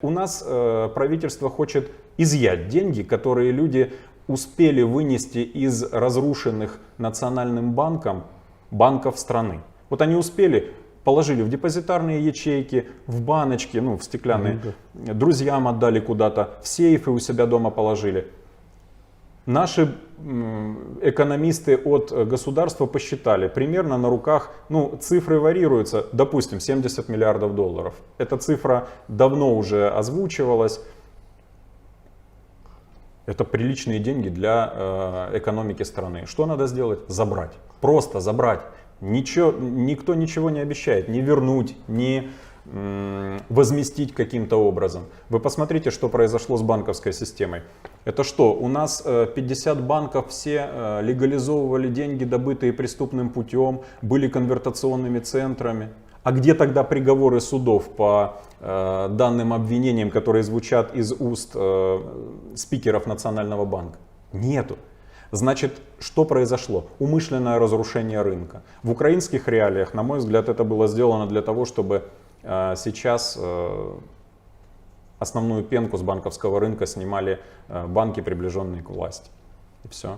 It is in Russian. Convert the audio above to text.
У нас э, правительство хочет изъять деньги, которые люди успели вынести из разрушенных национальным банком банков страны. Вот они успели, положили в депозитарные ячейки, в баночки, ну, в стеклянные, друзьям отдали куда-то, в сейфы у себя дома положили. Наши экономисты от государства посчитали, примерно на руках, ну, цифры варьируются, допустим, 70 миллиардов долларов. Эта цифра давно уже озвучивалась. Это приличные деньги для э, экономики страны. Что надо сделать? Забрать. Просто забрать. Ничего, никто ничего не обещает. Не вернуть, не м, возместить каким-то образом. Вы посмотрите, что произошло с банковской системой. Это что? У нас э, 50 банков все э, легализовывали деньги, добытые преступным путем, были конвертационными центрами. А где тогда приговоры судов по э, данным обвинениям, которые звучат из уст э, спикеров Национального банка? Нету. Значит, что произошло? Умышленное разрушение рынка. В украинских реалиях, на мой взгляд, это было сделано для того, чтобы э, сейчас э, основную пенку с банковского рынка снимали э, банки, приближенные к власти. И все.